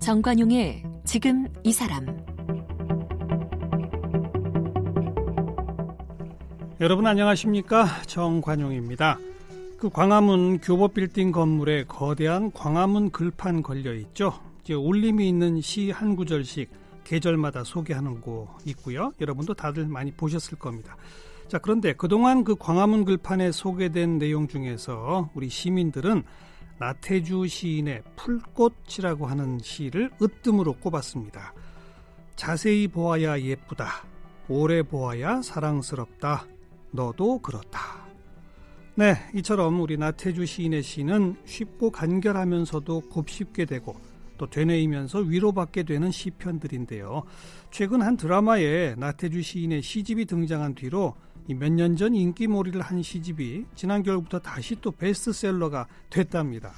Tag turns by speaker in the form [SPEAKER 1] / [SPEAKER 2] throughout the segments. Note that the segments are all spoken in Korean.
[SPEAKER 1] 정관용의 지금 이 사람
[SPEAKER 2] 여러분 안녕하십니까 정관용입니다. 그 광화문 교보빌딩 건물에 거대한 광화문 글판 걸려 있죠. 이제 울림이 있는 시 한 구절씩 계절마다 소개하는 곳 있고요. 여러분도 다들 많이 보셨을 겁니다. 자 그런데 그동안 그 광화문 글판에 소개된 내용 중에서 우리 시민들은 나태주 시인의 풀꽃이라고 하는 시를 으뜸으로 꼽았습니다. 자세히 보아야 예쁘다. 오래 보아야 사랑스럽다. 너도 그렇다. 네, 이처럼 우리 나태주 시인의 시는 쉽고 간결하면서도 곱씹게 되고 또 되뇌이면서 위로받게 되는 시편들인데요. 최근 한 드라마에 나태주 시인의 시집이 등장한 뒤로 몇 년 전 인기몰이를 한 시집이 지난 겨울부터 다시 또 베스트셀러가 됐답니다.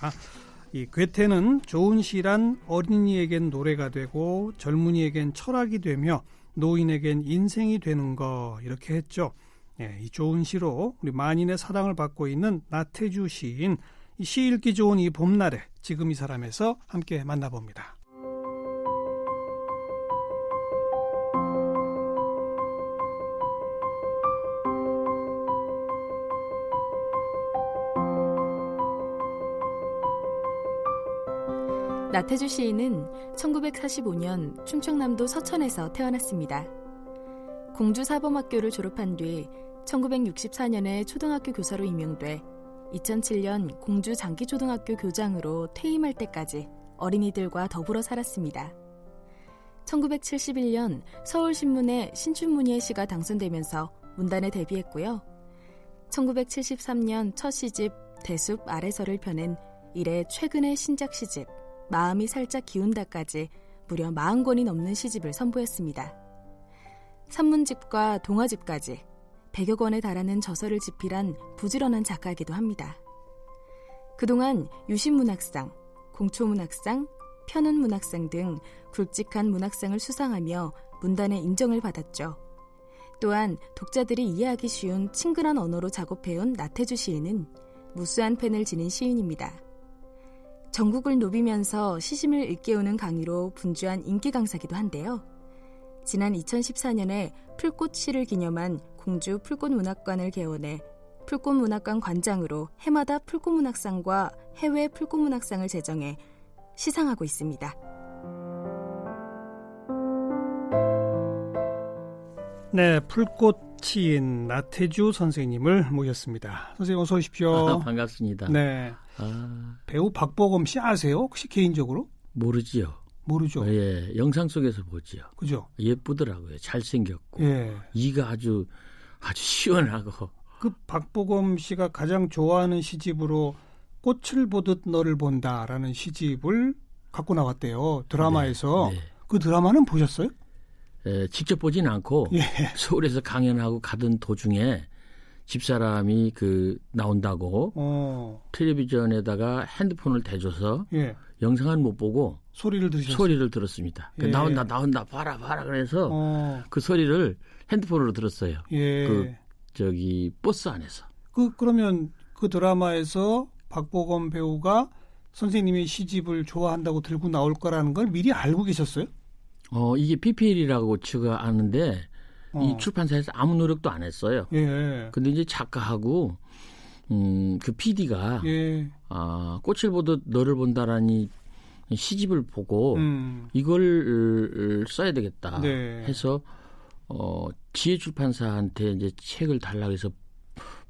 [SPEAKER 2] 이 괴테는 좋은 시란 어린이에겐 노래가 되고 젊은이에겐 철학이 되며 노인에겐 인생이 되는 거 이렇게 했죠. 예, 이 좋은 시로 우리 만인의 사랑을 받고 있는 나태주 시인 이 시 읽기 좋은 이 봄날에 지금 이 사람에서 함께 만나봅니다.
[SPEAKER 3] 나태주 시인은 1945년 충청남도 서천에서 태어났습니다. 공주사범학교를 졸업한 뒤 1964년에 초등학교 교사로 임용돼 2007년 공주 장기초등학교 교장으로 퇴임할 때까지 어린이들과 더불어 살았습니다. 1971년 서울신문에 신춘문예 시가 당선되면서 문단에 데뷔했고요. 1973년 첫 시집 대숲 아래서를 펴낸 이래 최근의 신작 시집 마음이 살짝 기운다까지 무려 40권이 넘는 시집을 선보였습니다. 산문집과 동화집까지 100여 권에 달하는 저서를 집필한 부지런한 작가이기도 합니다. 그동안 유신문학상, 공초문학상, 편운문학상 등 굵직한 문학상을 수상하며 문단의 인정을 받았죠. 또한 독자들이 이해하기 쉬운 친근한 언어로 작업해온 나태주 시인은 무수한 팬을 지닌 시인입니다. 전국을 누비면서 시심을 일깨우는 강의로 분주한 인기 강사기도 한데요. 지난 2014년에 풀꽃 시를 기념한 공주 풀꽃문학관을 개원해 풀꽃문학관 관장으로 해마다 풀꽃문학상과 해외 풀꽃문학상을 제정해 시상하고 있습니다.
[SPEAKER 2] 네, 풀꽃치인 나태주 선생님을 모셨습니다. 선생님 어서 오십시오.
[SPEAKER 4] 아, 반갑습니다.
[SPEAKER 2] 네,
[SPEAKER 4] 아,
[SPEAKER 2] 배우 박보검 씨 아세요? 혹시 개인적으로?
[SPEAKER 4] 모르지요.
[SPEAKER 2] 모르죠.
[SPEAKER 4] 예, 영상 속에서 보지요.
[SPEAKER 2] 그죠?
[SPEAKER 4] 예쁘더라고요. 잘생겼고
[SPEAKER 2] 예.
[SPEAKER 4] 이가 아주 아주 시원하고
[SPEAKER 2] 그 박보검 씨가 가장 좋아하는 시집으로 꽃을 보듯 너를 본다라는 시집을 갖고 나왔대요. 드라마에서.
[SPEAKER 4] 네, 네.
[SPEAKER 2] 그 드라마는 보셨어요?
[SPEAKER 4] 예, 직접 보진 않고
[SPEAKER 2] 예.
[SPEAKER 4] 서울에서 강연하고 가던 도중에 집사람이 그 나온다고
[SPEAKER 2] 어.
[SPEAKER 4] 텔레비전에다가 핸드폰을 대줘서
[SPEAKER 2] 예.
[SPEAKER 4] 영상은 못 보고
[SPEAKER 2] 소리를 들으셨어요?
[SPEAKER 4] 소리를 들었습니다. 그
[SPEAKER 2] 예.
[SPEAKER 4] 나온다 나온다 봐라 봐라 그래서
[SPEAKER 2] 어.
[SPEAKER 4] 그 소리를 핸드폰으로 들었어요.
[SPEAKER 2] 예.
[SPEAKER 4] 그 저기 버스 안에서.
[SPEAKER 2] 그 그러면 그 드라마에서 박보검 배우가 선생님의 시집을 좋아한다고 들고 나올 거라는 걸 미리 알고 계셨어요?
[SPEAKER 4] 어, 이게 PPL이라고 제가 아는데
[SPEAKER 2] 어.
[SPEAKER 4] 이 출판사에서 아무 노력도 안 했어요.
[SPEAKER 2] 예.
[SPEAKER 4] 근데 이제 작가하고 음, 그 PD가
[SPEAKER 2] 예.
[SPEAKER 4] 아, 꽃을 보듯 너를 본다라니 시집을 보고
[SPEAKER 2] 음.
[SPEAKER 4] 이걸 써야 되겠다
[SPEAKER 2] 네.
[SPEAKER 4] 해서 어, 지혜 출판사한테 이제 책을 달라고 해서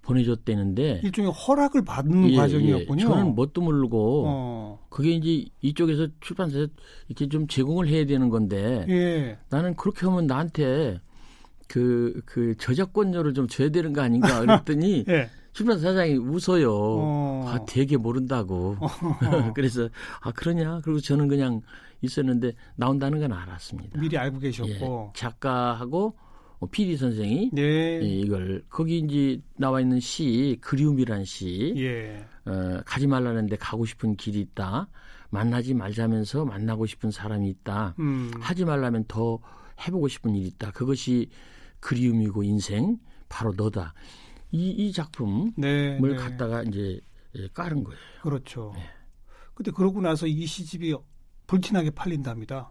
[SPEAKER 4] 보내줬대는데
[SPEAKER 2] 일종의 허락을 받는
[SPEAKER 4] 예,
[SPEAKER 2] 과정이었군요.
[SPEAKER 4] 예, 저는 뭣도 모르고
[SPEAKER 2] 어.
[SPEAKER 4] 그게 이제 이쪽에서 출판사에서 이렇게 좀 제공을 해야 되는 건데
[SPEAKER 2] 예.
[SPEAKER 4] 나는 그렇게 하면 나한테 그, 그 저작권료를 좀 줘야 되는 거 아닌가 그랬더니
[SPEAKER 2] 예.
[SPEAKER 4] 출판사 사장이 웃어요.
[SPEAKER 2] 어.
[SPEAKER 4] 아, 되게 모른다고. 그래서 아, 그러냐? 그리고 저는 그냥 있었는데 나온다는 건 알았습니다.
[SPEAKER 2] 미리 알고
[SPEAKER 4] 예,
[SPEAKER 2] 계셨고.
[SPEAKER 4] 작가하고 어, PD 선생이
[SPEAKER 2] 네.
[SPEAKER 4] 예, 이걸 거기 이제 나와 있는 시 그리움이란 시
[SPEAKER 2] 예.
[SPEAKER 4] 어, 가지 말라는데 가고 싶은 길이 있다. 만나지 말자면서 만나고 싶은 사람이 있다.
[SPEAKER 2] 음.
[SPEAKER 4] 하지 말라면 더 해보고 싶은 일이 있다. 그것이 그리움이고 인생 바로 너다. 이, 이 작품을
[SPEAKER 2] 네, 네.
[SPEAKER 4] 갖다가 이제 예, 깔은 거예요.
[SPEAKER 2] 그렇죠.
[SPEAKER 4] 네.
[SPEAKER 2] 근데 그러고 나서 이 시집이 불티나게 팔린답니다.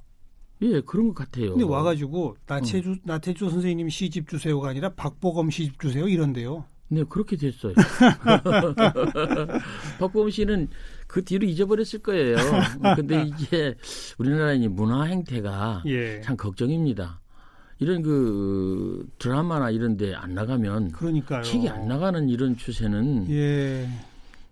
[SPEAKER 4] 예, 그런 것 같아요.
[SPEAKER 2] 근데 와가지고 나태주 나태주 선생님 시집 주세요가 아니라 박보검 시집 주세요 이런데요.
[SPEAKER 4] 네, 그렇게 됐어요. 박보검 씨는 그 뒤로 잊어버렸을 거예요. 근데 이게 우리나라의 이 문화 행태가
[SPEAKER 2] 예.
[SPEAKER 4] 참 걱정입니다. 이런 그 드라마나 이런 데 안 나가면
[SPEAKER 2] 그러니까요.
[SPEAKER 4] 책이 안 나가는 이런 추세는
[SPEAKER 2] 예.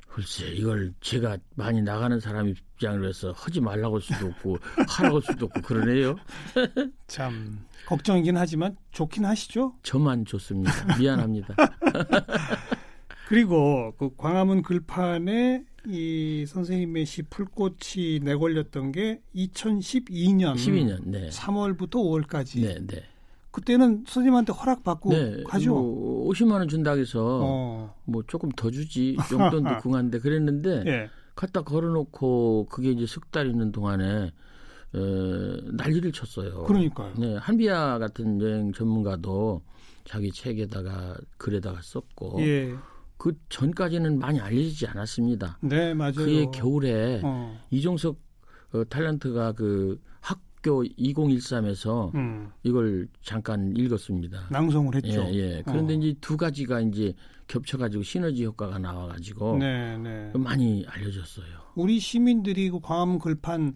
[SPEAKER 4] 글쎄 이걸 제가 많이 나가는 사람 입장으로 해서 하지 말라고 할 수도 없고 하라고 할 수도 없고 그러네요.
[SPEAKER 2] 참 걱정이긴 하지만 좋긴 하시죠.
[SPEAKER 4] 저만 좋습니다. 미안합니다.
[SPEAKER 2] 그리고 그 광화문 글판에 이 선생님의 시 풀꽃이 내걸렸던 게 2012년
[SPEAKER 4] 12년. 네.
[SPEAKER 2] 3월부터 5월까지.
[SPEAKER 4] 네, 네.
[SPEAKER 2] 그때는 선생님한테 허락받고
[SPEAKER 4] 네.
[SPEAKER 2] 가죠.
[SPEAKER 4] 뭐 50만 원 준다고 해서
[SPEAKER 2] 어.
[SPEAKER 4] 뭐 조금 더 주지 용돈도 궁한데 그랬는데
[SPEAKER 2] 예.
[SPEAKER 4] 갖다 걸어놓고 그게 이제 석 달 있는 동안에 에, 난리를 쳤어요.
[SPEAKER 2] 그러니까요.
[SPEAKER 4] 네, 한비아 같은 여행 전문가도 자기 책에다가 글에다가 썼고
[SPEAKER 2] 예.
[SPEAKER 4] 그 전까지는 많이 알려지지 않았습니다.
[SPEAKER 2] 네, 맞아요.
[SPEAKER 4] 그해 겨울에
[SPEAKER 2] 어.
[SPEAKER 4] 이종석 어, 탤런트가 그 학 교 2013에서
[SPEAKER 2] 음.
[SPEAKER 4] 이걸 잠깐 읽었습니다.
[SPEAKER 2] 낭송을 했죠.
[SPEAKER 4] 예, 예. 그런데
[SPEAKER 2] 어.
[SPEAKER 4] 이제 두 가지가 이제 겹쳐가지고 시너지 효과가 나와가지고
[SPEAKER 2] 네, 네.
[SPEAKER 4] 많이 알려졌어요.
[SPEAKER 2] 우리 시민들이 그 광화문 글판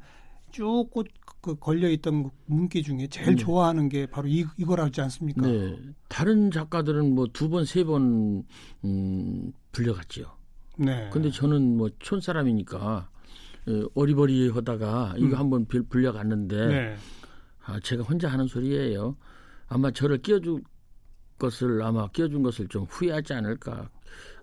[SPEAKER 2] 쭉꽃 그 걸려 있던 문기 중에 제일
[SPEAKER 4] 네.
[SPEAKER 2] 좋아하는 게 바로 이 이거라지 않습니까?
[SPEAKER 4] 네. 다른 작가들은 뭐 두 번, 세 번, 음, 불려갔지요.
[SPEAKER 2] 네.
[SPEAKER 4] 근데 저는 뭐 촌 사람이니까 어, 어리버리 하다가 이거
[SPEAKER 2] 음.
[SPEAKER 4] 한번 빌- 불려갔는데
[SPEAKER 2] 네.
[SPEAKER 4] 아, 제가 혼자 하는 소리예요. 아마 저를 끼워줄 것을 아마 끼워준 것을 좀 후회하지 않을까.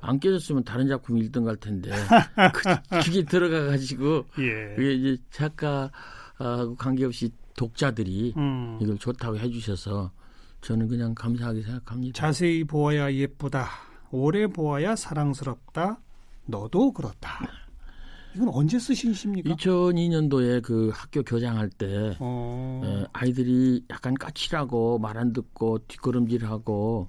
[SPEAKER 4] 안 끼워줬으면 다른 작품 1등 갈 텐데 그, 그게 들어가 가지고
[SPEAKER 2] 예.
[SPEAKER 4] 그게 이제 작가하고 관계없이 독자들이
[SPEAKER 2] 음.
[SPEAKER 4] 이걸 좋다고 해주셔서 저는 그냥 감사하게 생각합니다.
[SPEAKER 2] 자세히 보아야 예쁘다. 오래 보아야 사랑스럽다. 너도 그렇다. 이건 언제 쓰신 시입니까?
[SPEAKER 4] 2002년도에 그 학교 교장할 때
[SPEAKER 2] 어.
[SPEAKER 4] 에, 아이들이 약간 까칠하고 말 안 듣고 뒷걸음질하고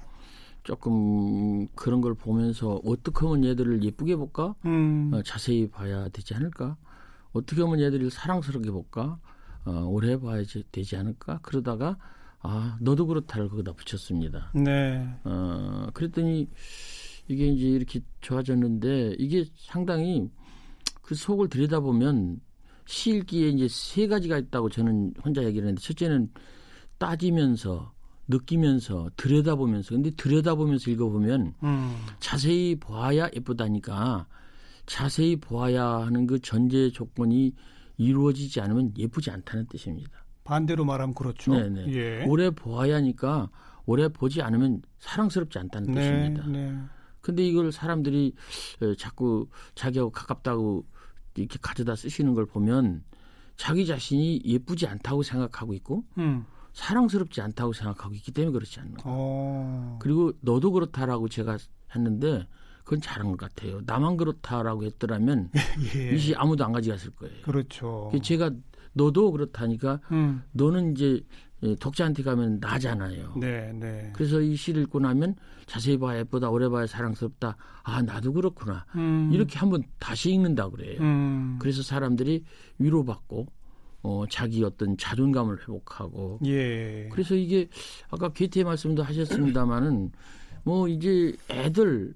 [SPEAKER 4] 조금 그런 걸 보면서 어떻게 하면 얘들을 예쁘게 볼까?
[SPEAKER 2] 음.
[SPEAKER 4] 어, 자세히 봐야 되지 않을까? 어떻게 하면 얘들을 사랑스럽게 볼까? 어, 오래 봐야 되지 않을까? 그러다가 아 너도 그렇다를 거기다 붙였습니다.
[SPEAKER 2] 네.
[SPEAKER 4] 어, 그랬더니 이게 이제 이렇게 좋아졌는데 이게 상당히 그 속을 들여다보면 시 읽기에 이제 세 가지가 있다고 저는 혼자 얘기를 했는데 첫째는 따지면서 느끼면서 들여다보면서 근데 들여다보면서 읽어보면
[SPEAKER 2] 음.
[SPEAKER 4] 자세히 보아야 예쁘다니까 자세히 보아야 하는 그 전제 조건이 이루어지지 않으면 예쁘지 않다는 뜻입니다.
[SPEAKER 2] 반대로 말하면 그렇죠.
[SPEAKER 4] 네네.
[SPEAKER 2] 예.
[SPEAKER 4] 오래 보아야 하니까 오래 보지 않으면 사랑스럽지 않다는
[SPEAKER 2] 네.
[SPEAKER 4] 뜻입니다.
[SPEAKER 2] 네.
[SPEAKER 4] 근데 이걸 사람들이 에, 자꾸 자기하고 가깝다고 이렇게 가져다 쓰시는 걸 보면 자기 자신이 예쁘지 않다고 생각하고 있고
[SPEAKER 2] 음.
[SPEAKER 4] 사랑스럽지 않다고 생각하고 있기 때문에 그렇지 않나.
[SPEAKER 2] 어.
[SPEAKER 4] 그리고 너도 그렇다라고 제가 했는데 그건 잘한 것 같아요. 나만 그렇다라고 했더라면
[SPEAKER 2] 예.
[SPEAKER 4] 이시 아무도 안 가져갔을 거예요.
[SPEAKER 2] 그렇죠.
[SPEAKER 4] 제가 너도 그렇다니까
[SPEAKER 2] 음.
[SPEAKER 4] 너는 이제 예, 독자한테 가면 나잖아요.
[SPEAKER 2] 네, 네.
[SPEAKER 4] 그래서 이 시를 읽고 나면 자세히 봐야 예쁘다, 오래 봐야 사랑스럽다. 아 나도 그렇구나.
[SPEAKER 2] 음.
[SPEAKER 4] 이렇게 한번 다시 읽는다 그래요.
[SPEAKER 2] 음.
[SPEAKER 4] 그래서 사람들이 위로받고 어, 자기 어떤 자존감을 회복하고
[SPEAKER 2] 예.
[SPEAKER 4] 그래서 이게 아까 괴테 말씀도 하셨습니다마는 뭐 이제 애들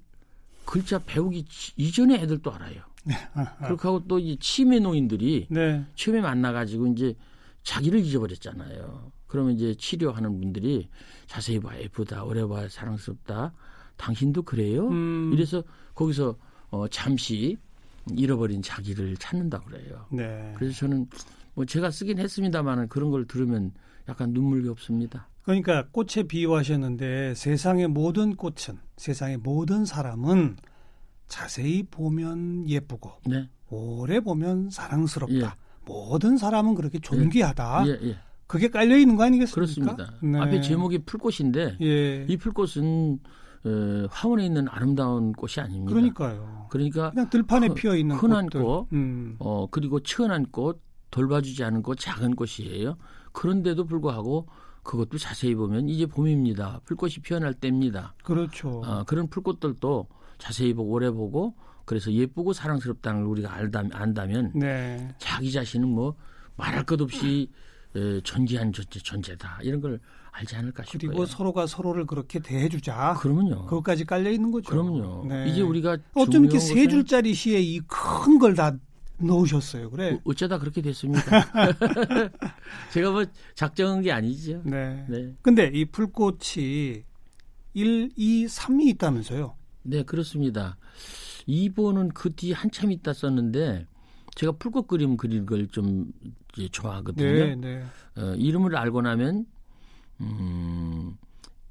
[SPEAKER 4] 글자 배우기 지- 이전에 애들도 알아요. 그렇게 하고 또 이 치매 노인들이
[SPEAKER 2] 네.
[SPEAKER 4] 처음에 만나가지고 이제 자기를 잊어버렸잖아요. 그러면 이제 치료하는 분들이 자세히 봐야 예쁘다, 오래 봐야 사랑스럽다. 당신도 그래요?
[SPEAKER 2] 음.
[SPEAKER 4] 이래서 거기서 어, 잠시 잃어버린 자기를 찾는다 그래요.
[SPEAKER 2] 네.
[SPEAKER 4] 그래서 저는 뭐 제가 쓰긴 했습니다만은 그런 걸 들으면 약간 눈물이 없습니다.
[SPEAKER 2] 그러니까 꽃에 비유하셨는데 세상의 모든 꽃은 세상의 모든 사람은 자세히 보면 예쁘고
[SPEAKER 4] 네,
[SPEAKER 2] 오래 보면 사랑스럽다.
[SPEAKER 4] 예.
[SPEAKER 2] 모든 사람은 그렇게 존귀하다.
[SPEAKER 4] 예, 예,
[SPEAKER 2] 그게 깔려 있는 거 아니겠습니까?
[SPEAKER 4] 그렇습니다.
[SPEAKER 2] 네.
[SPEAKER 4] 앞에 제목이 풀꽃인데
[SPEAKER 2] 예.
[SPEAKER 4] 이 풀꽃은 어, 화원에 있는 아름다운 꽃이 아닙니다.
[SPEAKER 2] 그러니까요.
[SPEAKER 4] 그러니까
[SPEAKER 2] 그냥 들판에
[SPEAKER 4] 흔-
[SPEAKER 2] 피어 있는
[SPEAKER 4] 흔한
[SPEAKER 2] 꽃들.
[SPEAKER 4] 꽃,
[SPEAKER 2] 음.
[SPEAKER 4] 어, 그리고 치흔한 꽃, 돌봐주지 않은 꽃, 작은 꽃이에요. 그런데도 불구하고 그것도 자세히 보면 이제 봄입니다. 풀꽃이 피어날 때입니다.
[SPEAKER 2] 그렇죠.
[SPEAKER 4] 어, 그런 풀꽃들도 자세히 보고 오래 보고 그래서 예쁘고 사랑스럽다는 걸 우리가 알다, 안다면
[SPEAKER 2] 네.
[SPEAKER 4] 자기 자신은 뭐 말할 것 없이 에, 존재한 존재, 존재다 이런 걸 알지 않을까 싶어요.
[SPEAKER 2] 그리고 서로가 서로를 그렇게 대해주자.
[SPEAKER 4] 그러면요.
[SPEAKER 2] 그것까지 깔려 있는 거죠.
[SPEAKER 4] 그럼요.
[SPEAKER 2] 네.
[SPEAKER 4] 이제 우리가
[SPEAKER 2] 어쩜 이렇게 세 줄짜리 시에 이 큰 걸 다 넣으셨어요. 그래.
[SPEAKER 4] 어- 어쩌다 그렇게 됐습니까? 제가 뭐 작정한 게 아니죠.
[SPEAKER 2] 네.
[SPEAKER 4] 네,
[SPEAKER 2] 근데 이 풀꽃이 1, 2, 3이 있다면서요.
[SPEAKER 4] 네 그렇습니다. 2번은 그 뒤 한참 있다 썼는데 제가 풀꽃 그림 그리는 걸 좀 좋아하거든요.
[SPEAKER 2] 네, 네.
[SPEAKER 4] 어, 이름을 알고 나면 음,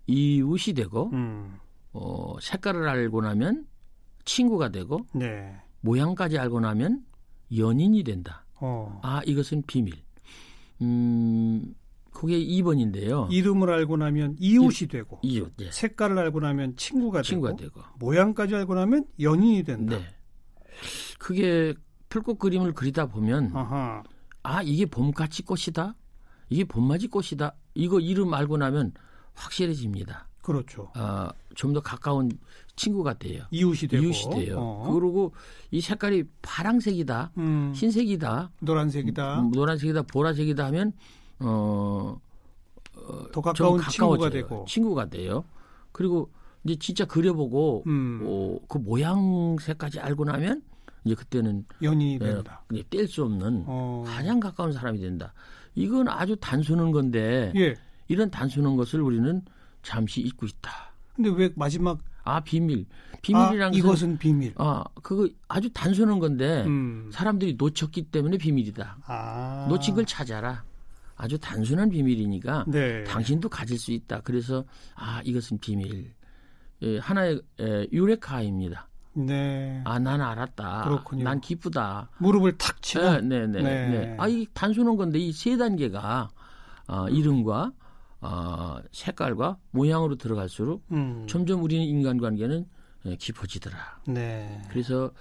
[SPEAKER 4] 이웃이 되고
[SPEAKER 2] 음.
[SPEAKER 4] 어, 색깔을 알고 나면 친구가 되고
[SPEAKER 2] 네.
[SPEAKER 4] 모양까지 알고 나면 연인이 된다.
[SPEAKER 2] 어.
[SPEAKER 4] 아 이것은 비밀. 음, 그게 2번인데요.
[SPEAKER 2] 이름을 알고 나면 이웃이 되고
[SPEAKER 4] 이웃, 예.
[SPEAKER 2] 색깔을 알고 나면 친구가,
[SPEAKER 4] 친구가
[SPEAKER 2] 되고
[SPEAKER 4] 되고.
[SPEAKER 2] 모양까지 알고 나면 연인이 된다.
[SPEAKER 4] 네. 그게 풀꽃 그림을 그리다 보면
[SPEAKER 2] 아하.
[SPEAKER 4] 아 이게 봄같이 꽃이다. 이게 봄맞이 꽃이다. 이거 이름 알고 나면 확실해집니다.
[SPEAKER 2] 그렇죠.
[SPEAKER 4] 아, 좀 더 가까운 친구가 돼요.
[SPEAKER 2] 이웃이 되고
[SPEAKER 4] 이웃이 돼요.
[SPEAKER 2] 어.
[SPEAKER 4] 그리고 이 색깔이 파랑색이다,
[SPEAKER 2] 음,
[SPEAKER 4] 흰색이다,
[SPEAKER 2] 노란색이다.
[SPEAKER 4] 음, 노란색이다, 보라색이다 하면 어, 더좀
[SPEAKER 2] 가까운 친구가. 되고.
[SPEAKER 4] 친구가 돼요. 그리고 이제 진짜 그려보고
[SPEAKER 2] 음,
[SPEAKER 4] 어, 그 모양새까지 알고 나면 이제 그때는
[SPEAKER 2] 연인이
[SPEAKER 4] 예,
[SPEAKER 2] 된다.
[SPEAKER 4] 뗄수 없는
[SPEAKER 2] 어.
[SPEAKER 4] 가장 가까운 사람이 된다. 이건 아주 단순한 건데
[SPEAKER 2] 예.
[SPEAKER 4] 이런 단순한 것을 우리는 잠시 잊고 있다.
[SPEAKER 2] 근데 왜 마지막
[SPEAKER 4] 아 비밀,
[SPEAKER 2] 아,
[SPEAKER 4] 비밀이란 것은
[SPEAKER 2] 이것은 비밀.
[SPEAKER 4] 아 그거 아주 단순한 건데
[SPEAKER 2] 음.
[SPEAKER 4] 사람들이 놓쳤기 때문에 비밀이다.
[SPEAKER 2] 아.
[SPEAKER 4] 놓친 걸 찾아라. 아주 단순한 비밀이니까
[SPEAKER 2] 네.
[SPEAKER 4] 당신도 가질 수 있다. 그래서 아 이것은 비밀. 예, 하나의 에, 유레카입니다.
[SPEAKER 2] 네.
[SPEAKER 4] 아 난 알았다.
[SPEAKER 2] 그렇군요.
[SPEAKER 4] 난 기쁘다.
[SPEAKER 2] 무릎을 탁 치고
[SPEAKER 4] 네, 네, 네.
[SPEAKER 2] 네.
[SPEAKER 4] 네. 아, 이 단순한 건데 이 세 단계가 아, 이름과 아, 색깔과 모양으로 들어갈수록
[SPEAKER 2] 음.
[SPEAKER 4] 점점 우리는 인간관계는 예, 깊어지더라.
[SPEAKER 2] 네.
[SPEAKER 4] 그래서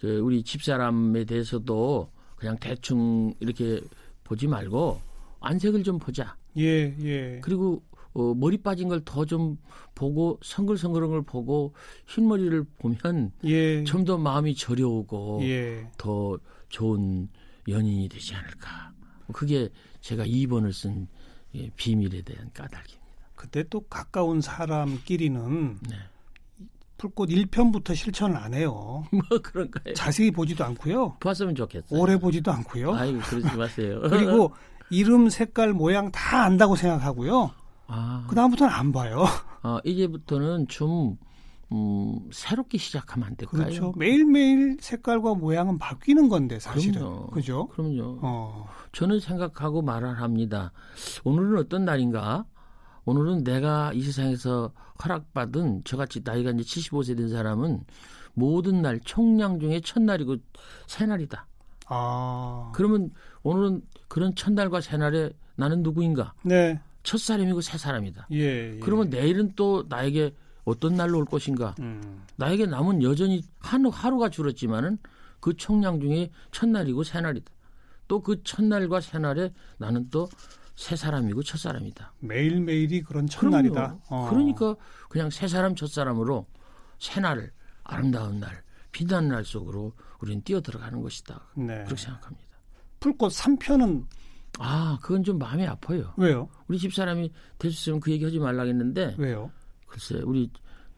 [SPEAKER 4] 그 우리 집사람에 대해서도 그냥 대충 이렇게 보지 말고 안색을 좀 보자.
[SPEAKER 2] 예, 예.
[SPEAKER 4] 그리고 어, 머리 빠진 걸 더 좀 보고 성글성글한 걸 보고 흰머리를 보면
[SPEAKER 2] 예.
[SPEAKER 4] 좀더 마음이 저려오고
[SPEAKER 2] 예.
[SPEAKER 4] 더 좋은 연인이 되지 않을까. 그게 제가 2번을 쓴 예, 비밀에 대한 까닭입니다.
[SPEAKER 2] 그때 또 가까운 사람끼리는
[SPEAKER 4] 네.
[SPEAKER 2] 풀꽃 1편부터 실천을 안 해요.
[SPEAKER 4] 뭐 그런가요?
[SPEAKER 2] 자세히 보지도 않고요.
[SPEAKER 4] 봤으면 좋겠어요.
[SPEAKER 2] 오래 보지도 않고요.
[SPEAKER 4] 아이고 그러지 마세요.
[SPEAKER 2] 그리고 이름, 색깔, 모양 다 안다고 생각하고요.
[SPEAKER 4] 아,
[SPEAKER 2] 그 다음부터는 안 봐요.
[SPEAKER 4] 아, 이제부터는 좀 음, 새롭게 시작하면 안 될까요?
[SPEAKER 2] 그렇죠. 매일매일 색깔과 모양은 바뀌는 건데 사실은.
[SPEAKER 4] 그럼요.
[SPEAKER 2] 그죠?
[SPEAKER 4] 그럼요.
[SPEAKER 2] 어.
[SPEAKER 4] 저는 생각하고 말을 합니다. 오늘은 어떤 날인가? 오늘은 내가 이 세상에서 허락받은 저같이 나이가 이제 75세 된 사람은 모든 날 총량 중에 첫날이고 새날이다.
[SPEAKER 2] 아.
[SPEAKER 4] 그러면 오늘은 그런 첫날과 새날에 나는 누구인가?
[SPEAKER 2] 네.
[SPEAKER 4] 첫 사람이고 새 사람이다.
[SPEAKER 2] 예. 예.
[SPEAKER 4] 그러면 내일은 또 나에게 어떤 날로 올 것인가?
[SPEAKER 2] 음.
[SPEAKER 4] 나에게 남은 여전히 한 하루가 줄었지만은 그 총량 중에 첫날이고 새날이다. 또 그 첫날과 새날에 나는 또 새 사람이고 첫 사람이다.
[SPEAKER 2] 매일 매일이 그런 첫날이다. 어.
[SPEAKER 4] 그러니까 그냥 새 사람 첫 사람으로 새날 아름다운 날 빛나는 날 속으로 우리는 뛰어 들어가는 것이다.
[SPEAKER 2] 네.
[SPEAKER 4] 그렇게 생각합니다.
[SPEAKER 2] 풀꽃 3편은
[SPEAKER 4] 아 그건 좀 마음이 아파요.
[SPEAKER 2] 왜요?
[SPEAKER 4] 우리 집 사람이 될수 있으면 그 얘기 하지 말라겠는데
[SPEAKER 2] 왜요?
[SPEAKER 4] 글쎄 우리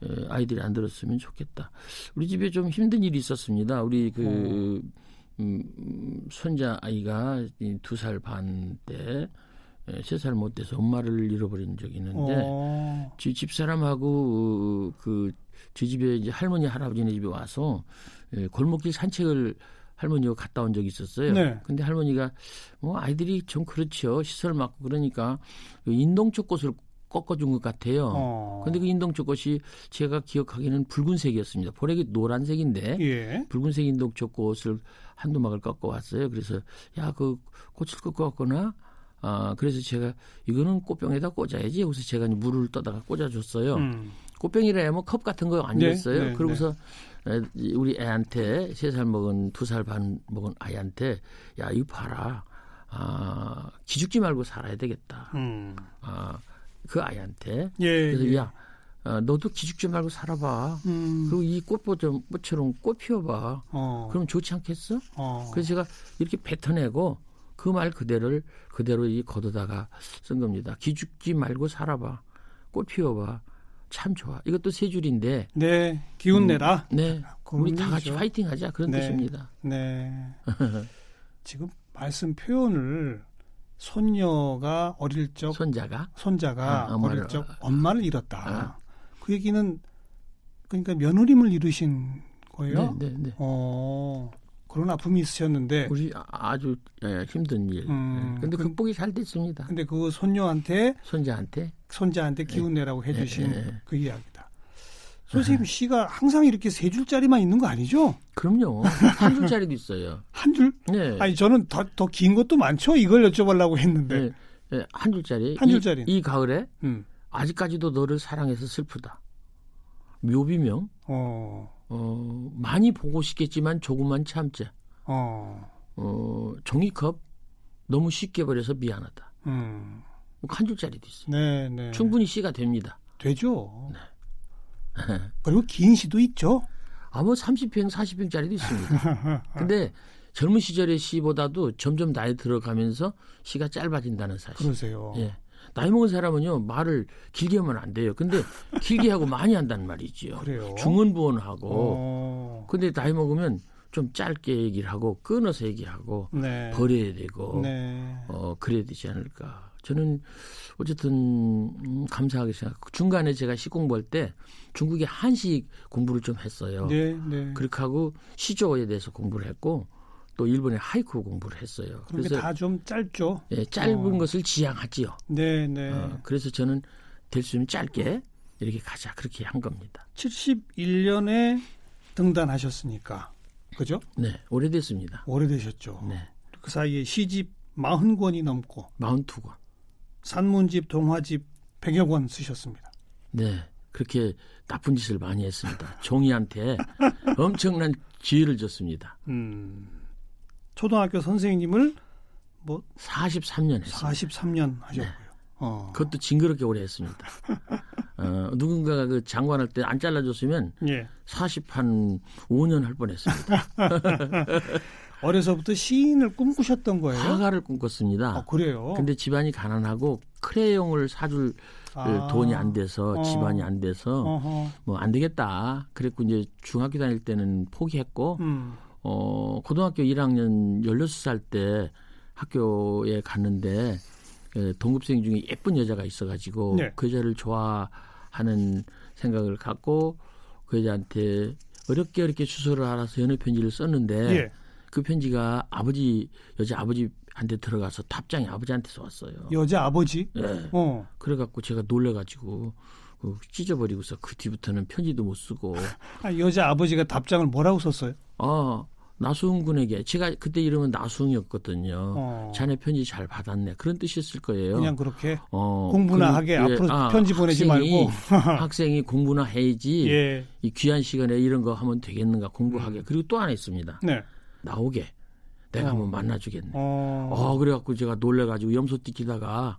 [SPEAKER 4] 에, 아이들이 안 들었으면 좋겠다. 우리 집에 좀 힘든 일이 있었습니다. 우리 그 음, 음, 손자 아이가 두 살 반 때 세 살 못 돼서 엄마를 잃어버린 적이 있는데
[SPEAKER 2] 어.
[SPEAKER 4] 지 집사람하고 그제 집에 이제 할머니 할아버지네 집에 와서 예, 골목길 산책을 할머니가 갔다 온 적이 있었어요.
[SPEAKER 2] 네.
[SPEAKER 4] 근데 할머니가 뭐 아이들이 좀 그렇죠. 시설 맞고 그러니까 그 인동초 꽃을 꺾어준 것 같아요.
[SPEAKER 2] 어.
[SPEAKER 4] 근데 그 인동초 꽃이 제가 기억하기에는 붉은색이었습니다. 보라기 노란색인데
[SPEAKER 2] 예.
[SPEAKER 4] 붉은색 인동초 꽃을 한두 막을 꺾어 왔어요. 그래서 야 그 꽃을 꺾어 왔구나. 아 그래서 제가 이거는 꽃병에다 꽂아야지. 그래서 제가 물을 떠다가 꽂아줬어요.
[SPEAKER 2] 음.
[SPEAKER 4] 꽃병이라 뭐컵 같은 거 아니었어요.
[SPEAKER 2] 네, 네,
[SPEAKER 4] 그러고서 에, 우리 애한테 세 살 먹은 두 살 반 먹은 아이한테 야 이거 봐라. 아, 기죽지 말고 살아야 되겠다.
[SPEAKER 2] 음.
[SPEAKER 4] 아, 그 아이한테
[SPEAKER 2] 예.
[SPEAKER 4] 그래서
[SPEAKER 2] 예.
[SPEAKER 4] 야 어, 너도 기죽지 말고 살아봐.
[SPEAKER 2] 음.
[SPEAKER 4] 그리고 이 꽃보처럼 꽃 피워봐.
[SPEAKER 2] 어.
[SPEAKER 4] 그럼 좋지 않겠어?
[SPEAKER 2] 어.
[SPEAKER 4] 그래서 제가 이렇게 뱉어내고 그 말 그대로를 그대로 이 걷어다가 쓴 겁니다. 기죽지 말고 살아봐. 꽃 피워봐. 참 좋아. 이것도 세 줄인데.
[SPEAKER 2] 네. 기운 내라.
[SPEAKER 4] 네.
[SPEAKER 2] 그런
[SPEAKER 4] 우리 다 같이
[SPEAKER 2] 의미죠.
[SPEAKER 4] 파이팅 하자. 그런
[SPEAKER 2] 네.
[SPEAKER 4] 뜻입니다.
[SPEAKER 2] 네. 지금 말씀 표현을 손녀가 어릴 적
[SPEAKER 4] 손자가.
[SPEAKER 2] 손자가
[SPEAKER 4] 아, 엄마를,
[SPEAKER 2] 어릴 적 엄마를 잃었다.
[SPEAKER 4] 아.
[SPEAKER 2] 그 얘기는 그러니까 며느림을 잃으신 거예요.
[SPEAKER 4] 네, 네, 네.
[SPEAKER 2] 어. 그런 아픔이 있으셨는데
[SPEAKER 4] 우리 아- 아주 예, 힘든 일.
[SPEAKER 2] 음,
[SPEAKER 4] 네. 근데
[SPEAKER 2] 그-
[SPEAKER 4] 극복이 잘 됐습니다.
[SPEAKER 2] 근데 그 손녀한테
[SPEAKER 4] 손자한테.
[SPEAKER 2] 손자한테 기운 내라고 해 주신
[SPEAKER 4] 예, 예.
[SPEAKER 2] 그 이야기다. 선생님 시가 항상 이렇게 세 줄짜리만 있는 거 아니죠?
[SPEAKER 4] 그럼요. 한 줄짜리도 있어요.
[SPEAKER 2] 한 줄?
[SPEAKER 4] 네.
[SPEAKER 2] 아니 저는 더 긴 것도 많죠. 이걸 여쭤보려고 했는데.
[SPEAKER 4] 네. 네, 한 줄짜리.
[SPEAKER 2] 한
[SPEAKER 4] 이-
[SPEAKER 2] 줄짜리.
[SPEAKER 4] 이, 가을에
[SPEAKER 2] 음.
[SPEAKER 4] 아직까지도 너를 사랑해서 슬프다. 묘비명.
[SPEAKER 2] 어.
[SPEAKER 4] 어, 많이 보고 싶겠지만 조금만 참자.
[SPEAKER 2] 어.
[SPEAKER 4] 어, 종이컵 너무 쉽게 버려서 미안하다.
[SPEAKER 2] 음.
[SPEAKER 4] 한 줄짜리도 있어요.
[SPEAKER 2] 네, 네.
[SPEAKER 4] 충분히 시가 됩니다.
[SPEAKER 2] 되죠.
[SPEAKER 4] 네.
[SPEAKER 2] 그리고 긴 시도 있죠.
[SPEAKER 4] 아, 뭐 30평, 40평짜리도 있습니다. 근데 젊은 시절의 시보다도 점점 나이 들어가면서 시가 짧아진다는 사실.
[SPEAKER 2] 그러세요.
[SPEAKER 4] 예. 나이 먹은 사람은요, 말을 길게 하면 안 돼요. 근데 길게 하고 많이 한다는 말이지요.
[SPEAKER 2] 그래요.
[SPEAKER 4] 중언부언하고.
[SPEAKER 2] 어.
[SPEAKER 4] 근데 나이 먹으면 좀 짧게 얘기를 하고 끊어서 얘기하고
[SPEAKER 2] 네.
[SPEAKER 4] 버려야 되고
[SPEAKER 2] 네.
[SPEAKER 4] 어 그래야 되지 않을까. 저는 어쨌든 음, 감사하게 생각. 중간에 제가 시 공부할 때 중국의 한식 공부를 좀 했어요.
[SPEAKER 2] 네, 네.
[SPEAKER 4] 그렇게 하고 시조에 대해서 공부를 했고 또 일본의 하이쿠 공부를 했어요.
[SPEAKER 2] 게
[SPEAKER 4] 그래서
[SPEAKER 2] 다 좀 짧죠.
[SPEAKER 4] 예, 짧은
[SPEAKER 2] 어.
[SPEAKER 4] 것을 지향하지요.
[SPEAKER 2] 네, 네.
[SPEAKER 4] 어, 그래서 저는 될 수 있으면 짧게 이렇게 가자 그렇게 한 겁니다.
[SPEAKER 2] 71년에 등단하셨으니까. 그죠?
[SPEAKER 4] 네, 오래됐습니다.
[SPEAKER 2] 오래되셨죠.
[SPEAKER 4] 네,
[SPEAKER 2] 그 사이에 시집 40권이 넘고
[SPEAKER 4] 42권.
[SPEAKER 2] 산문집, 동화집 100여 권 쓰셨습니다.
[SPEAKER 4] 네, 그렇게 나쁜 짓을 많이 했습니다. 종이한테 엄청난 기회를 줬습니다.
[SPEAKER 2] 음. 초등학교 선생님을 뭐
[SPEAKER 4] 43년 했습니다.
[SPEAKER 2] 43년 하셨고요. 어.
[SPEAKER 4] 그것도 징그럽게 오래 했습니다. 어, 누군가가 그 장관할 때 안 잘라줬으면
[SPEAKER 2] 예.
[SPEAKER 4] 40한 5년 할 뻔했습니다.
[SPEAKER 2] 어려서부터 시인을 꿈꾸셨던 거예요?
[SPEAKER 4] 화가를 꿈꿨습니다.
[SPEAKER 2] 아, 그래요.
[SPEAKER 4] 근데 집안이 가난하고 크레용을 사줄
[SPEAKER 2] 아.
[SPEAKER 4] 돈이 안 돼서
[SPEAKER 2] 어.
[SPEAKER 4] 집안이 안 돼서. 뭐 안 되겠다. 그랬고 이제 중학교 다닐 때는 포기했고
[SPEAKER 2] 음.
[SPEAKER 4] 어 고등학교 1학년 16살 때 학교에 갔는데 예, 동급생 중에 예쁜 여자가 있어가지고
[SPEAKER 2] 네.
[SPEAKER 4] 그 여자를 좋아하는 생각을 갖고 그 여자한테 어렵게 어렵게 주소를 알아서 연애 편지를 썼는데
[SPEAKER 2] 예.
[SPEAKER 4] 그 편지가 아버지 여자 아버지한테 들어가서 답장이 아버지한테서 왔어요.
[SPEAKER 2] 여자 아버지?
[SPEAKER 4] 예.
[SPEAKER 2] 어.
[SPEAKER 4] 그래갖고 제가 놀래가지고 그 찢어버리고서 그 뒤부터는 편지도 못 쓰고
[SPEAKER 2] 아, 여자 아버지가 답장을 뭐라고 썼어요?
[SPEAKER 4] 아 나수흥 군에게 제가 그때 이름은 나수흥이었거든요.
[SPEAKER 2] 어.
[SPEAKER 4] 자네 편지 잘 받았네 그런 뜻이었을 거예요.
[SPEAKER 2] 그냥 그렇게
[SPEAKER 4] 어,
[SPEAKER 2] 공부나
[SPEAKER 4] 그,
[SPEAKER 2] 하게 앞으로 편지 보내지
[SPEAKER 4] 학생이,
[SPEAKER 2] 말고.
[SPEAKER 4] 학생이 공부나 해야지
[SPEAKER 2] 예.
[SPEAKER 4] 이 귀한 시간에 이런 거 하면 되겠는가 공부하게 그리고 또 하나 있습니다.
[SPEAKER 2] 네.
[SPEAKER 4] 나오게 내가
[SPEAKER 2] 어.
[SPEAKER 4] 한번 만나주겠네.
[SPEAKER 2] 어.
[SPEAKER 4] 어 그래갖고 제가 놀래가지고 염소 띠키다가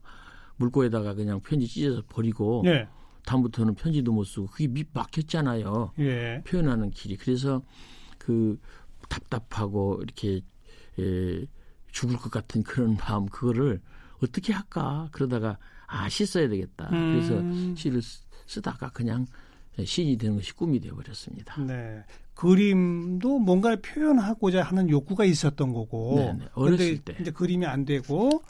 [SPEAKER 4] 물고에다가 그냥 편지 찢어서 버리고
[SPEAKER 2] 예.
[SPEAKER 4] 다음부터는 편지도 못 쓰고 그게 밑 막혔잖아요.
[SPEAKER 2] 예.
[SPEAKER 4] 표현하는 길이 그래서 그 답답하고 이렇게 에, 죽을 것 같은 그런 마음 그거를 어떻게 할까 그러다가 아 시 써야 되겠다 그래서
[SPEAKER 2] 음.
[SPEAKER 4] 시를 쓰- 쓰다가 그냥 시인이 되는 것이 꿈이 되어 버렸습니다.
[SPEAKER 2] 네. 그림도 뭔가를 표현하고자 하는 욕구가 있었던 거고.
[SPEAKER 4] 네, 네. 어렸을
[SPEAKER 2] 근데
[SPEAKER 4] 때.
[SPEAKER 2] 이제 그림이 안 되고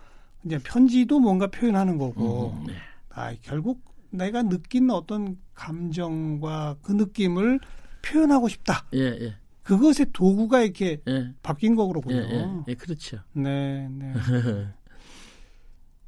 [SPEAKER 2] 이제 편지도 뭔가 표현하는 거고.
[SPEAKER 4] 음, 네.
[SPEAKER 2] 아, 결국 내가 느낀 어떤 감정과 그 느낌을 표현하고 싶다.
[SPEAKER 4] 예, 예,
[SPEAKER 2] 그것의 도구가 이렇게
[SPEAKER 4] 예,
[SPEAKER 2] 바뀐
[SPEAKER 4] 예,
[SPEAKER 2] 거로군요.
[SPEAKER 4] 예, 예, 그렇죠.
[SPEAKER 2] 네, 네.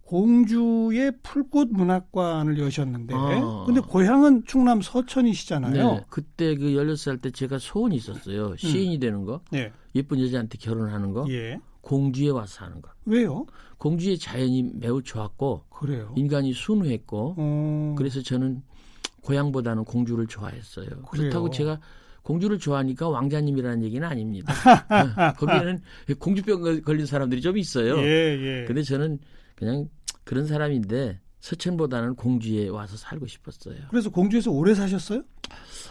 [SPEAKER 2] 공주의 풀꽃 문학관을 여셨는데,
[SPEAKER 4] 어.
[SPEAKER 2] 근데 고향은 충남 서천이시잖아요.
[SPEAKER 4] 네, 그때 그 16살 때 제가 소원이 있었어요. 시인이 되는 거,
[SPEAKER 2] 예,
[SPEAKER 4] 예쁜 여자한테 결혼하는 거,
[SPEAKER 2] 예.
[SPEAKER 4] 공주에 와서 하는 거.
[SPEAKER 2] 왜요?
[SPEAKER 4] 공주의 자연이 매우 좋았고
[SPEAKER 2] 그래요.
[SPEAKER 4] 인간이 순수했고
[SPEAKER 2] 어,
[SPEAKER 4] 그래서 저는 고향보다는 공주를 좋아했어요. 그렇다고 제가 공주를 좋아하니까 왕자님이라는 얘기는 아닙니다. 어, 거기에는 공주병 걸- 걸린 사람들이 좀 있어요.
[SPEAKER 2] 예, 예.
[SPEAKER 4] 근데 저는 그냥 그런 사람인데 서천보다는 공주에 와서 살고 싶었어요.
[SPEAKER 2] 그래서 공주에서 오래 사셨어요?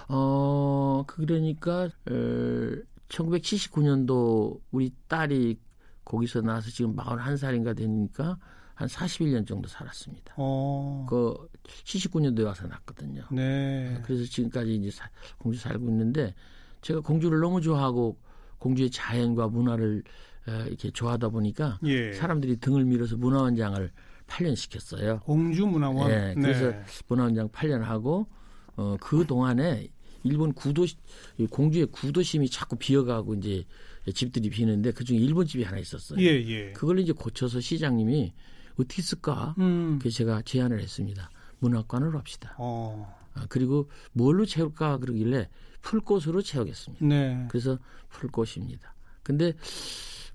[SPEAKER 4] 어, 그러니까 어, 1979년도 우리 딸이 거기서 나와서 지금 41살인가 되니까 한 41년 정도 살았습니다.
[SPEAKER 2] 어.
[SPEAKER 4] 그 79년도에 와서 났거든요.
[SPEAKER 2] 네.
[SPEAKER 4] 그래서 지금까지 이제 사- 공주 살고 있는데 제가 공주를 너무 좋아하고 공주의 자연과 문화를 어, 이렇게 좋아하다 보니까
[SPEAKER 2] 예.
[SPEAKER 4] 사람들이 등을 밀어서 문화원장을 8년 시켰어요.
[SPEAKER 2] 공주 문화원.
[SPEAKER 4] 예, 그래서 문화원장 8년 하고 어, 그 동안에 일본 구도 이 공주의 구도심이 자꾸 비어가고 이제 집들이 비는데 그중에 일본 집이 하나 있었어요.
[SPEAKER 2] 예, 예.
[SPEAKER 4] 그걸 이제 고쳐서 시장님이 어떻게 쓸까?
[SPEAKER 2] 음.
[SPEAKER 4] 그래서 제가 제안을 했습니다. 문학관으로 합시다.
[SPEAKER 2] 어.
[SPEAKER 4] 아, 그리고 뭘로 채울까 그러길래 풀꽃으로 채우겠습니다.
[SPEAKER 2] 네.
[SPEAKER 4] 그래서 풀꽃입니다. 근데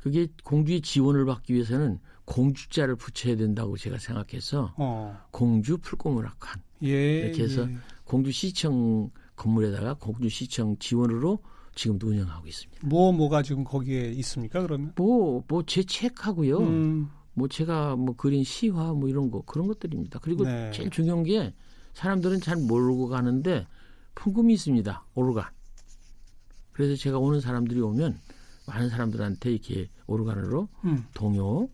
[SPEAKER 4] 그게 공주의 지원을 받기 위해서는 공주자를 붙여야 된다고 제가 생각해서
[SPEAKER 2] 어.
[SPEAKER 4] 공주 풀꽃문학관
[SPEAKER 2] 예.
[SPEAKER 4] 이렇게 해서
[SPEAKER 2] 예.
[SPEAKER 4] 공주시청 건물에다가 공주시청 지원으로 지금도 운영하고 있습니다.
[SPEAKER 2] 뭐 뭐가 지금 거기에 있습니까? 그러면?
[SPEAKER 4] 뭐뭐제 책하고요.
[SPEAKER 2] 음.
[SPEAKER 4] 뭐 제가 뭐 그린 시화 뭐 이런 거 그런 것들입니다. 그리고
[SPEAKER 2] 네.
[SPEAKER 4] 제일 중요한 게 사람들은 잘 모르고 가는데 풍금이 있습니다. 오르간. 그래서 제가 오는 사람들이 오면 많은 사람들한테 이렇게 오르간으로
[SPEAKER 2] 음.
[SPEAKER 4] 동요,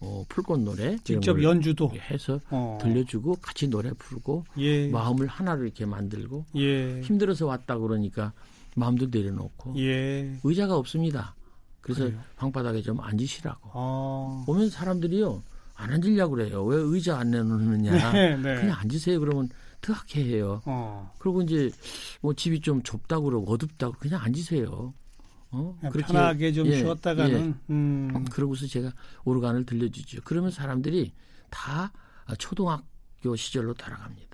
[SPEAKER 4] 어, 풀꽃 노래
[SPEAKER 2] 직접
[SPEAKER 4] 걸
[SPEAKER 2] 연주도.
[SPEAKER 4] 해서
[SPEAKER 2] 어.
[SPEAKER 4] 들려주고 같이 노래 부르고
[SPEAKER 2] 예.
[SPEAKER 4] 마음을 하나로 이렇게 만들고
[SPEAKER 2] 예.
[SPEAKER 4] 힘들어서 왔다 그러니까 마음도 내려놓고
[SPEAKER 2] 예.
[SPEAKER 4] 의자가 없습니다. 그래서
[SPEAKER 2] 그래요?
[SPEAKER 4] 방바닥에 좀 앉으시라고.
[SPEAKER 2] 어.
[SPEAKER 4] 오면 사람들이요 안 앉으려고 그래요. 왜 의자 안 내놓느냐?
[SPEAKER 2] 네, 네.
[SPEAKER 4] 그냥 앉으세요. 그러면 특하게 해요.
[SPEAKER 2] 어.
[SPEAKER 4] 그리고 이제 뭐 집이 좀 좁다고 그러고 어둡다고 그냥 앉으세요. 어?
[SPEAKER 2] 그냥 편하게 좀
[SPEAKER 4] 예,
[SPEAKER 2] 쉬었다가는 음.
[SPEAKER 4] 예. 그러고서 제가 오르간을 들려주죠. 그러면 사람들이 다 초등학교 시절로 돌아갑니다.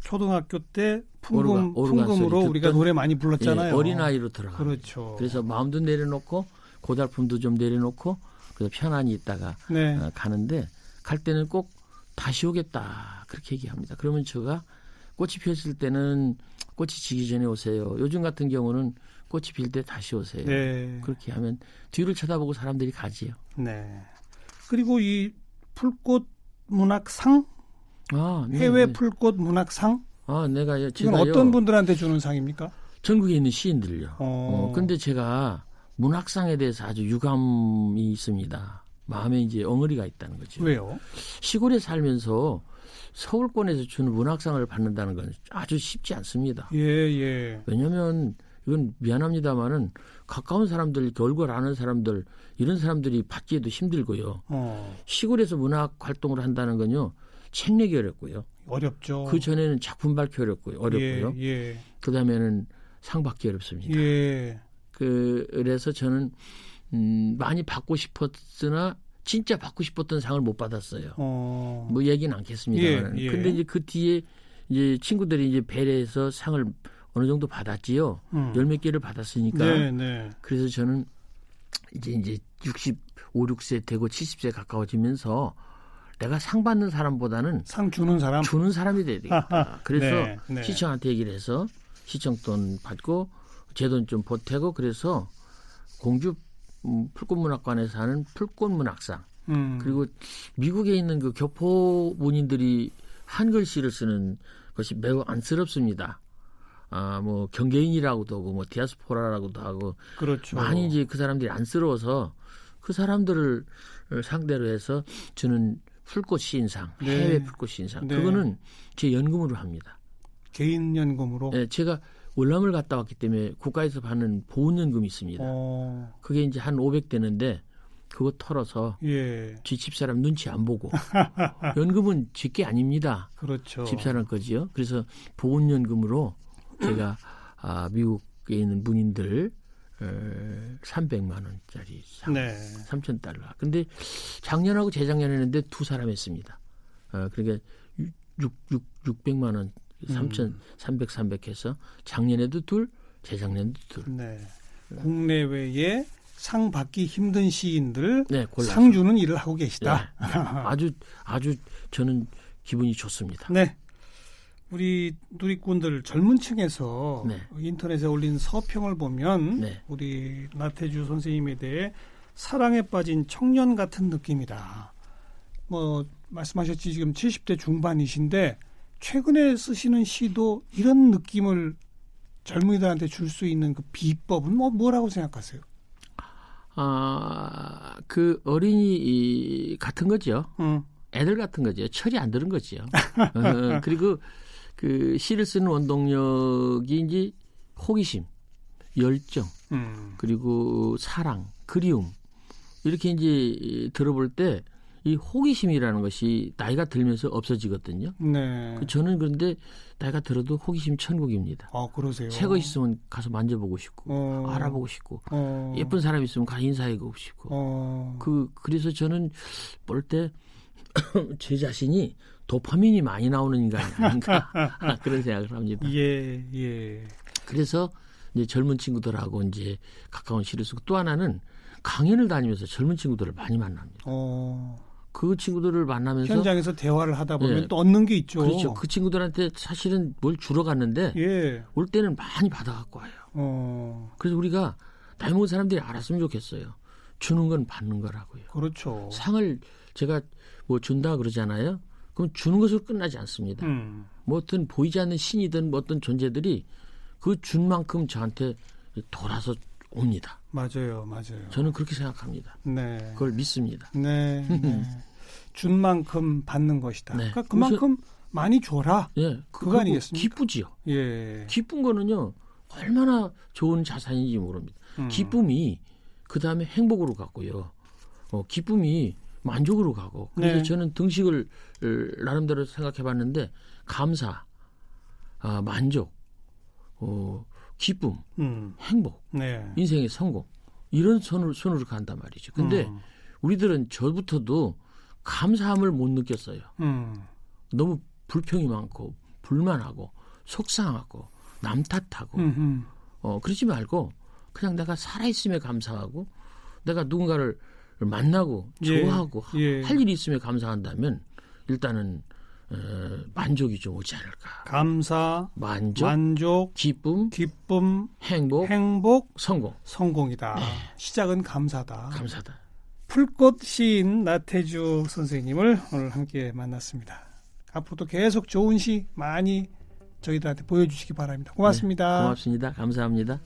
[SPEAKER 2] 초등학교 때 풍금
[SPEAKER 4] 오르간, 오르간
[SPEAKER 2] 풍금으로
[SPEAKER 4] 소리
[SPEAKER 2] 우리가 노래 많이 불렀잖아요.
[SPEAKER 4] 예, 어린아이로 들어갑니다.
[SPEAKER 2] 그렇죠.
[SPEAKER 4] 그래서 마음도 내려놓고 고달픔도 좀 내려놓고 그래서 편안히 있다가
[SPEAKER 2] 네.
[SPEAKER 4] 어, 가는데 갈 때는 꼭 다시 오겠다 그렇게 얘기합니다. 그러면 제가 꽃이 피었을 때는 꽃이 지기 전에 오세요. 요즘 같은 경우는 꽃이 필 때 다시 오세요.
[SPEAKER 2] 네.
[SPEAKER 4] 그렇게 하면 뒤를 쳐다보고 사람들이 가지요.
[SPEAKER 2] 네. 그리고 이 풀꽃 문학상
[SPEAKER 4] 아, 네,
[SPEAKER 2] 해외
[SPEAKER 4] 네.
[SPEAKER 2] 풀꽃 문학상
[SPEAKER 4] 아, 내가 제가요
[SPEAKER 2] 어떤 분들한테 주는 상입니까?
[SPEAKER 4] 전국에 있는 시인들요.
[SPEAKER 2] 어.
[SPEAKER 4] 어, 근데 제가 문학상에 대해서 아주 유감이 있습니다. 마음에 이제 엉어리가 있다는 거죠.
[SPEAKER 2] 왜요?
[SPEAKER 4] 시골에 살면서 서울권에서 주는 문학상을 받는다는 건 아주 쉽지 않습니다.
[SPEAKER 2] 예, 예.
[SPEAKER 4] 왜냐하면 이건 미안합니다만은 가까운 사람들, 얼굴 아는 사람들 이런 사람들이 받기에도 힘들고요.
[SPEAKER 2] 어.
[SPEAKER 4] 시골에서 문학 활동을 한다는 건요 책 내기 어렵고요.
[SPEAKER 2] 어렵죠.
[SPEAKER 4] 그 전에는 작품 발표 어렵고요. 어렵고요.
[SPEAKER 2] 예, 예.
[SPEAKER 4] 그 다음에는 상 받기 어렵습니다.
[SPEAKER 2] 예.
[SPEAKER 4] 그, 그래서 저는 음, 많이 받고 싶었으나 진짜 받고 싶었던 상을 못 받았어요.
[SPEAKER 2] 어.
[SPEAKER 4] 뭐 얘기는 않겠습니다만.
[SPEAKER 2] 예, 예.
[SPEAKER 4] 근데 이제 그 뒤에 이제 친구들이 이제 배려해서 상을 어느 정도 받았지요.
[SPEAKER 2] 음.
[SPEAKER 4] 열몇 개를 받았으니까.
[SPEAKER 2] 네, 네.
[SPEAKER 4] 그래서 저는 이제 이제 65, 6세 되고 70세 가까워지면서 내가 상 받는 사람보다는
[SPEAKER 2] 상 주는 사람.
[SPEAKER 4] 주는 사람이 돼야 되겠다. 그래서
[SPEAKER 2] 네, 네.
[SPEAKER 4] 시청한테 얘기를 해서 시청 돈 받고 제 돈 좀 보태고 그래서 공주 음, 풀꽃문학관에서 하는 풀꽃문학상
[SPEAKER 2] 음.
[SPEAKER 4] 그리고 미국에 있는 그 교포 문인들이 한글씨를 쓰는 것이 매우 안쓰럽습니다. 아, 뭐 경계인이라고도 하고 뭐 디아스포라라고도 하고
[SPEAKER 2] 그렇죠.
[SPEAKER 4] 많이 이제 그 사람들이 안쓰러워서 그 사람들을 상대로 해서 주는 풀꽃 시인상,
[SPEAKER 2] 네.
[SPEAKER 4] 해외 풀꽃 시인상.
[SPEAKER 2] 네.
[SPEAKER 4] 그거는 제 연금으로 합니다.
[SPEAKER 2] 개인 연금으로.
[SPEAKER 4] 예, 제가 월남을 갔다 왔기 때문에 국가에서 받는 보훈연금이 있습니다.
[SPEAKER 2] 어.
[SPEAKER 4] 그게 이제 한 500 되는데 그거 털어서
[SPEAKER 2] 예.
[SPEAKER 4] 집 집사람 눈치 안 보고 연금은 제게 아닙니다.
[SPEAKER 2] 그렇죠.
[SPEAKER 4] 집 사람 거지요. 그래서 보훈연금으로 제가 아, 미국에 있는 문인들 에, 300만 원짜리 상,
[SPEAKER 2] 네.
[SPEAKER 4] 3천 달러. 근데 작년하고 재작년에 했는데 두 사람 했습니다. 어, 그러니까 6, 6, 600만 원, 3천, 300, 300 해서 작년에도 둘, 재작년에도 둘.
[SPEAKER 2] 네. 국내외에 상 받기 힘든 시인들
[SPEAKER 4] 네.
[SPEAKER 2] 상 주는 일을 하고 계시다.
[SPEAKER 4] 네. 아주 아주 저는 기분이 좋습니다.
[SPEAKER 2] 네. 우리 누리꾼들 젊은 층에서
[SPEAKER 4] 네.
[SPEAKER 2] 인터넷에 올린 서평을 보면
[SPEAKER 4] 네.
[SPEAKER 2] 우리 나태주 선생님에 대해 사랑에 빠진 청년 같은 느낌이다. 뭐 말씀하셨지 지금 70대 중반이신데 최근에 쓰시는 시도 이런 느낌을 젊은이들한테 줄 수 있는 그 비법은 뭐 뭐라고 생각하세요?
[SPEAKER 4] 아, 그 어린이 이 같은 거죠.
[SPEAKER 2] 음.
[SPEAKER 4] 애들 같은 거죠. 철이 안 드는 거죠. 어, 그리고 그 시를 쓰는 원동력이 이제 호기심, 열정,
[SPEAKER 2] 음.
[SPEAKER 4] 그리고 사랑, 그리움 이렇게 이제 들어볼 때 이 호기심이라는 것이 나이가 들면서 없어지거든요.
[SPEAKER 2] 네.
[SPEAKER 4] 그 저는 그런데 나이가 들어도 호기심 천국입니다.
[SPEAKER 2] 아 그러세요.
[SPEAKER 4] 새 거 있으면 가서 만져보고 싶고
[SPEAKER 2] 어.
[SPEAKER 4] 알아보고 싶고
[SPEAKER 2] 어.
[SPEAKER 4] 예쁜 사람 있으면 가서 인사하고 싶고
[SPEAKER 2] 어.
[SPEAKER 4] 그 그래서 저는 볼 때 제 자신이 도파민이 많이 나오는 인간이 아닌가 그런 생각을 합니다.
[SPEAKER 2] 예, 예.
[SPEAKER 4] 그래서 이제 젊은 친구들하고 이제 가까운 시를 쓰고 또 하나는 강연을 다니면서 젊은 친구들을 많이 만납니다.
[SPEAKER 2] 어.
[SPEAKER 4] 그 친구들을 만나면서
[SPEAKER 2] 현장에서 대화를 하다 보면
[SPEAKER 4] 예.
[SPEAKER 2] 또 얻는 게 있죠.
[SPEAKER 4] 그렇죠. 그 친구들한테 사실은 뭘 주러 갔는데
[SPEAKER 2] 예.
[SPEAKER 4] 올 때는 많이 받아갖고 와요.
[SPEAKER 2] 어.
[SPEAKER 4] 그래서 우리가 나이 먹은 사람들이 알았으면 좋겠어요. 주는 건 받는 거라고요.
[SPEAKER 2] 그렇죠.
[SPEAKER 4] 상을 제가 뭐 준다 그러잖아요. 그럼 주는 것으로 끝나지 않습니다.
[SPEAKER 2] 음.
[SPEAKER 4] 뭐 어떤 보이지 않는 신이든 뭐 어떤 존재들이 그 준 만큼 저한테 돌아서 옵니다.
[SPEAKER 2] 맞아요. 맞아요.
[SPEAKER 4] 저는 그렇게 생각합니다.
[SPEAKER 2] 네.
[SPEAKER 4] 그걸 믿습니다.
[SPEAKER 2] 네. 네. 준 만큼 받는 것이다.
[SPEAKER 4] 네.
[SPEAKER 2] 그러니까 그만큼 많이 줘라.
[SPEAKER 4] 예,
[SPEAKER 2] 그거
[SPEAKER 4] 그리고
[SPEAKER 2] 아니겠습니까?
[SPEAKER 4] 기쁘지요.
[SPEAKER 2] 예.
[SPEAKER 4] 기쁜 거는요 얼마나 좋은 자산인지 모릅니다.
[SPEAKER 2] 음.
[SPEAKER 4] 기쁨이 그 다음에 행복으로 갔고요. 어, 기쁨이 만족으로 가고 그래서
[SPEAKER 2] 네.
[SPEAKER 4] 저는 등식을 을, 나름대로 생각해봤는데 감사, 아, 만족, 어, 기쁨,
[SPEAKER 2] 음.
[SPEAKER 4] 행복,
[SPEAKER 2] 네.
[SPEAKER 4] 인생의 성공 이런 손으로 손으로 간단 말이죠. 근데
[SPEAKER 2] 음.
[SPEAKER 4] 우리들은 저부터도 감사함을 못 느꼈어요.
[SPEAKER 2] 음.
[SPEAKER 4] 너무 불평이 많고 불만하고 속상하고 남 탓하고
[SPEAKER 2] 음.
[SPEAKER 4] 어 그러지 말고 그냥 내가 살아 있음에 감사하고 내가 누군가를 만나고
[SPEAKER 2] 예,
[SPEAKER 4] 좋아하고
[SPEAKER 2] 예.
[SPEAKER 4] 할 일이 있음에 감사한다면 일단은 어, 만족이 좀 오지 않을까.
[SPEAKER 2] 감사,
[SPEAKER 4] 만족,
[SPEAKER 2] 만족,
[SPEAKER 4] 기쁨,
[SPEAKER 2] 기쁨,
[SPEAKER 4] 행복,
[SPEAKER 2] 행복,
[SPEAKER 4] 성공.
[SPEAKER 2] 성공이다.
[SPEAKER 4] 네.
[SPEAKER 2] 시작은 감사다.
[SPEAKER 4] 감사다.
[SPEAKER 2] 풀꽃 시인 나태주 선생님을 오늘 함께 만났습니다. 앞으로도 계속 좋은 시 많이 저희들한테 보여주시기 바랍니다. 고맙습니다.
[SPEAKER 4] 고맙습니다. 감사합니다.